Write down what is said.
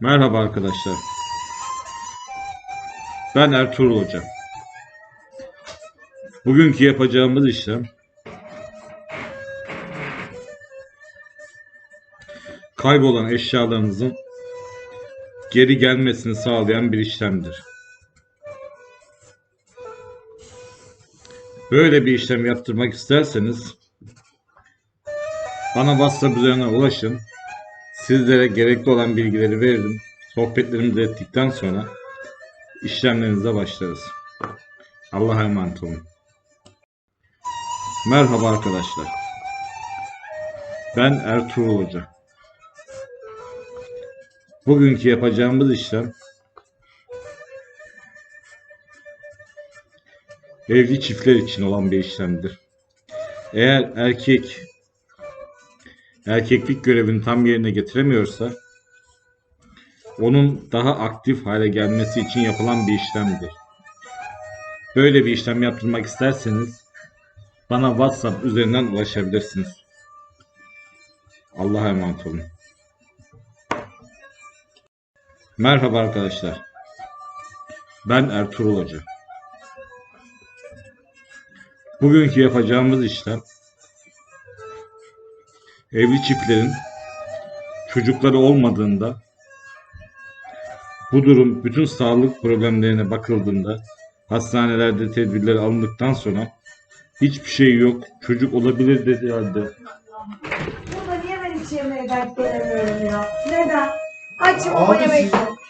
Merhaba arkadaşlar. Ben Ertuğrul Hoca. Bugünkü yapacağımız işlem kaybolan eşyalarınızın geri gelmesini sağlayan bir işlemdir. Böyle bir işlem yaptırmak isterseniz bana WhatsApp üzerinden ulaşın. Sizlere gerekli olan bilgileri veririm. Sohbetlerimizi ettikten sonra işlemlerinize başlarız. Allah'a emanet olun. Merhaba arkadaşlar. Ben Ertuğrul Hoca. Bugünkü yapacağımız işlem evli çiftler için olan bir işlemdir. Eğer erkek erkeklik görevini tam yerine getiremiyorsa onun daha aktif hale gelmesi için yapılan bir işlemdir. Böyle bir işlem yaptırmak isterseniz bana WhatsApp üzerinden ulaşabilirsiniz. Allah'a emanet olun. Merhaba arkadaşlar. Ben Ertuğrul Hoca. Bugünkü yapacağımız işlem evli çiftlerin çocukları olmadığında bu durum bütün sağlık problemlerine bakıldığında hastanelerde tedbirler alındıktan sonra hiçbir şey yok çocuk olabilir dedi halde Baba niye ben hiç yemeğe denk gelemiyorum ya? Neden? Açım ama yemek siz, yok.